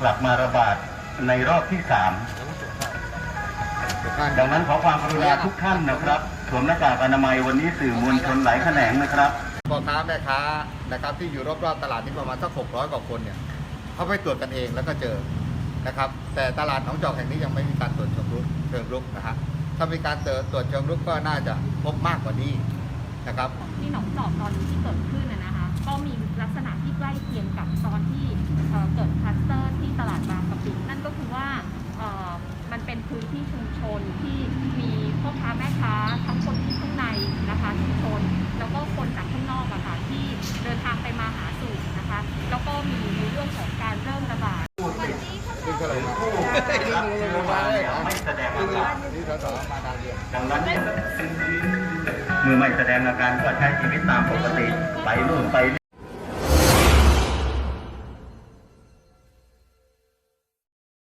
กลับมาระบาดในรอบที่สามดังนั้นขอความกรุณาทุกท่านนะครับสวมหน้ากากอนามัยวันนี้สื่อมวลชนหลายแขนงนะครับพ่อค้าแม่ค้านะครับที่อยู่รอบๆตลาดนี้ประมาณสัก600กว่าคนเนี่ยเขาไปตรวจกันเองแล้วก็เจอนะครับ แต่ตลาดหนองจอกแห่งนี้ยังไม่มีการตรวจเชิงรุกเชิงรุกนะฮะถ้ามีการตรวจตรวจเชิงรุกก็น่าจะพบมากกว่านี้นะครับที่หนองจอกตอนนี้ที่เกิดขึ้นนะนะคะก็มีลักษณะที่ใกล้เคียงกับตอนที่ ที่ชุมชนที่มีพ่อค้าแม่ค้าทั้งคนที่ข้างในนะคะชุมชน แล้วก็คนจากข้างนอกอะค่ะที่เดินทางไปมาหาสู่นะคะ แล้วก็มีในเรื่องของการเริ่มระบาดซึ่ก็เลยมาไม่แสดงอาการที่สสมาดามเรียนดังนั้นเมื่อไม่แสดงอาการก็ใช้ชีวิตตามปกติไปนู่นไป